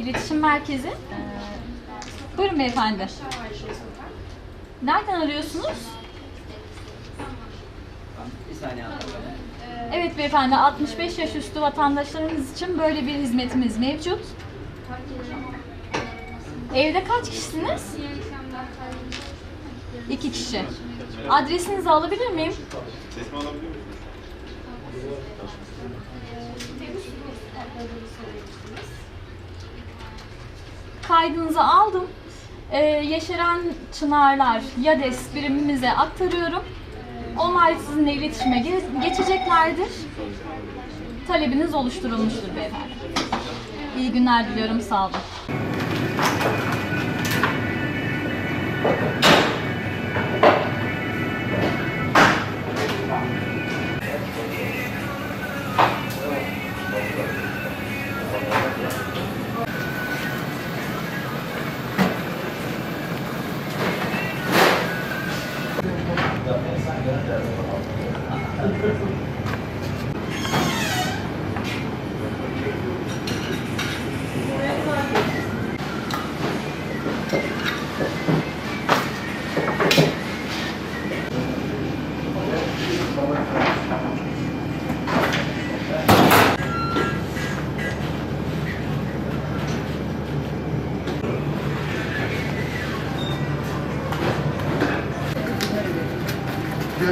İletişim Merkezi. Ee, buyurun beyefendi. Nereden arıyorsunuz? Bir saniye. Evet beyefendi 65 yaş üstü vatandaşlarımız için böyle bir hizmetimiz mevcut. Evde kaç kişisiniz? İki kişi. Adresinizi alabilir miyim? Sesimi alabiliyor musunuz? Kaydınızı aldım. Ee, Yeşeren Çınarlar YADES birimimize aktarıyorum. Onlar sizinle iletişime ge- geçeceklerdir. Talebiniz oluşturulmuştur beyefendi. İyi günler diliyorum. Sağ olun.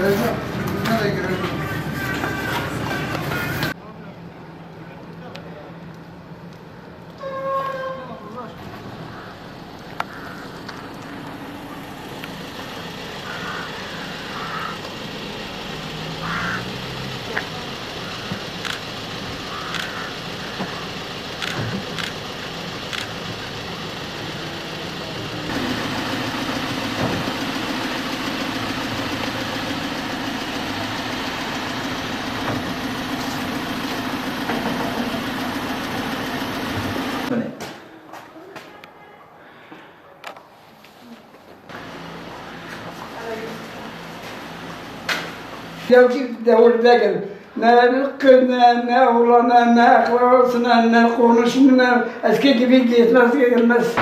regreso, una que. Bir devirde gel. Ne kızına, ne oğlana, ne akrabasına, ne konuşmuna eski gibi gitmez gelmez.